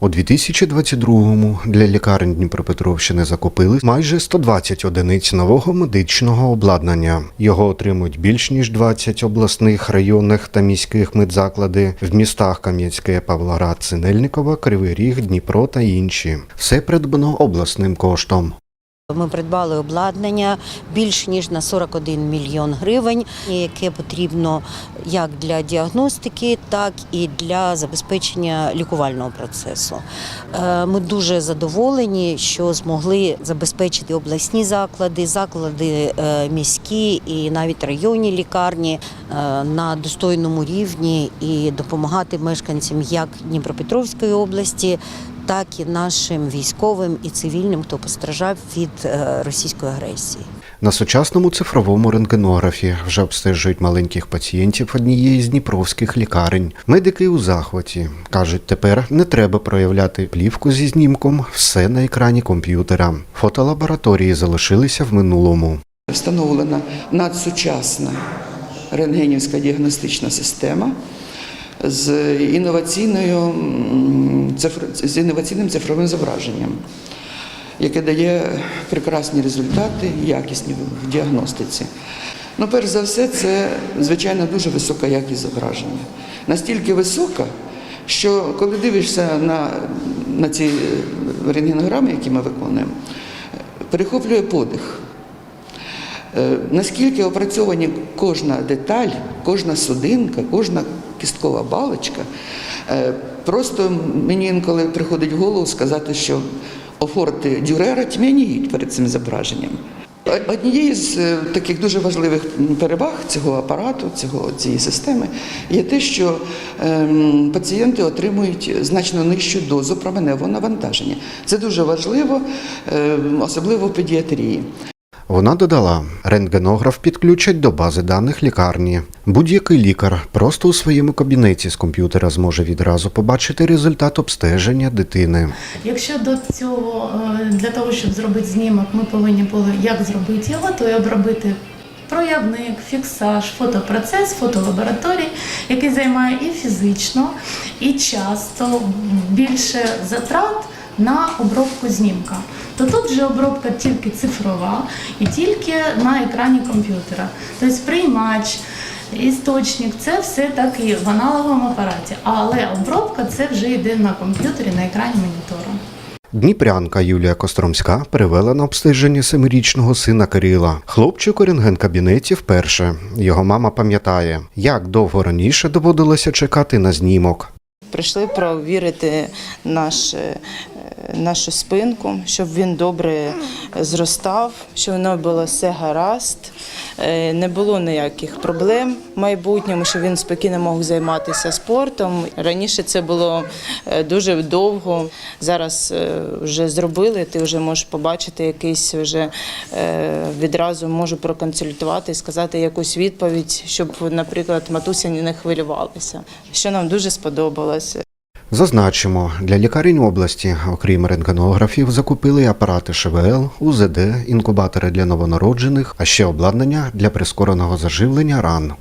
У 2022-му для лікарень Дніпропетровщини закупили майже 120 одиниць нового медичного обладнання. Його отримують більш ніж 20 обласних, районних та міських медзаклади в містах Кам'янське, Павлоград, Синельникова, Кривий Ріг, Дніпро та інші. Все придбано обласним коштом. Ми придбали обладнання більш ніж на 41 мільйон гривень, яке потрібно як для діагностики, так і для забезпечення лікувального процесу. Е, Ми дуже задоволені, що змогли забезпечити обласні заклади, заклади е, міські і навіть районні лікарні е, на достойному рівні і допомагати мешканцям як Дніпропетровської області, так і нашим військовим і цивільним, хто постраждав від е, російської агресії. На сучасному цифровому рентгенографі вже обстежують маленьких пацієнтів однієї з дніпровських лікарень. Медики у захваті кажуть, тепер не треба проявляти плівку зі знімком, все на екрані комп'ютера. Фотолабораторії залишилися в минулому. Встановлена надсучасна рентгенівська діагностична система з, інноваційною, з інноваційним цифровим зображенням, яке дає прекрасні результати, якісні в діагностиці. Ну, перш за все, це, звичайно, дуже висока якість зображення. Настільки висока, що коли дивишся на, на ці рентгенограми, які ми виконуємо, перехоплює подих. Е, Наскільки опрацьовані кожна деталь, кожна судинка, кожна кісткова балочка, е, просто мені інколи приходить в голову сказати, що офорти дюрера тьмяніють перед цим зображенням. Однією з е, таких дуже важливих переваг цього апарату, цього, цієї системи, є те, що ем, пацієнти отримують значно нижчу дозу променевого навантаження. Це дуже важливо, ем, особливо в педіатрії. Вона додала, рентгенограф підключать до бази даних лікарні. Будь-який лікар просто у своєму кабінеті з комп'ютера зможе відразу побачити результат обстеження дитини. Якщо до цього е, для того, щоб зробити знімок, ми повинні були як зробити його, то й обробити проявник, фіксаж, фотопроцес, фотолабораторій, який займає і фізично, і часто більше затрат на обробку знімка. То тут вже обробка тільки цифрова і тільки на екрані комп'ютера. Тобто приймач, істочник це все так і в аналоговому апараті. Але обробка це вже йде на комп'ютері на екрані монітора. Дніпрянка Юлія Костромська перевела на обстеження семирічного сина Кирила. Хлопчик у рентген-кабінеті вперше. Його мама пам'ятає, як довго раніше доводилося чекати на знімок. Прийшли провірити наш, е, нашу спинку, щоб він добре зростав, щоб воно було все гаразд, е, не було ніяких проблем в майбутньому, щоб він спокійно мог займатися спортом. Раніше це було е, дуже довго. Зараз вже зробили, ти вже можеш побачити якийсь вже відразу можу проконсультувати сказати якусь відповідь, щоб, наприклад, матуся не хвилювалася, що нам дуже сподобалося. Зазначимо, для лікарень області, окрім рентгенографів, закупили апарати ШВЛ, УЗД, інкубатори для новонароджених, а ще обладнання для прискореного заживлення ран.